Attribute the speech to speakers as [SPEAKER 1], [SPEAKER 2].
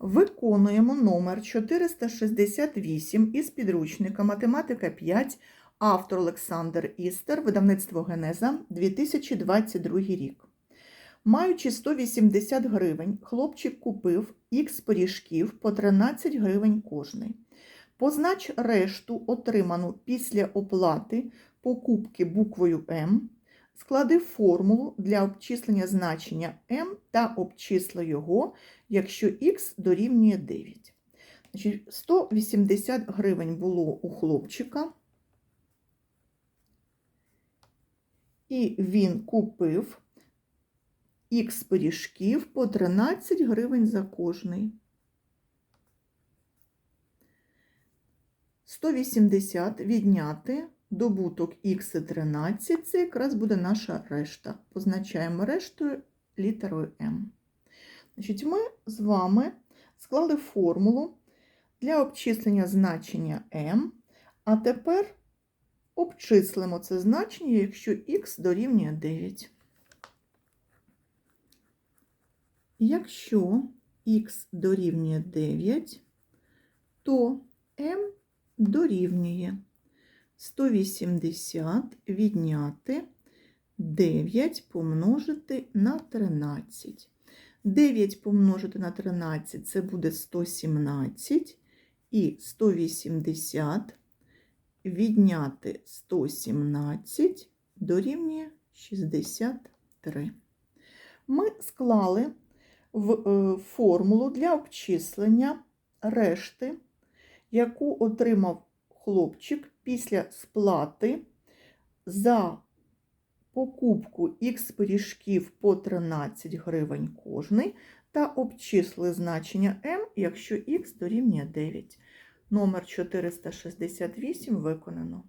[SPEAKER 1] Виконуємо номер 468 із підручника Математика 5, автор Олександр Істер, видавництво Генеза, 2022 рік. Маючи 180 гривень, хлопчик купив х пиріжків по 13 гривень кожний. Познач решту, отриману після оплати покупки буквою М, склади формулу для обчислення значення m та обчисли його, якщо х дорівнює 9. Значить, 180 гривень було у хлопчика, і він купив х пиріжків по 13 гривень за кожний. 180 відняти добуток х 13, це якраз буде наша решта. Позначаємо рештою літерою М. Значить, Ми з вами склали формулу для обчислення значення m, а тепер обчислимо це значення, якщо х дорівнює 9. Якщо х дорівнює 9, то m дорівнює 180 відняти 9 помножити на 13. 9 помножити на 13 це буде 117, і 180 відняти 117 дорівнює 63. Ми склали в е, формулу для обчислення решти, яку отримав хлопчик після сплати за покупку х пиріжків по 13 гривень кожний та обчисли значення М, якщо х дорівнює 9. Номер 468 виконано.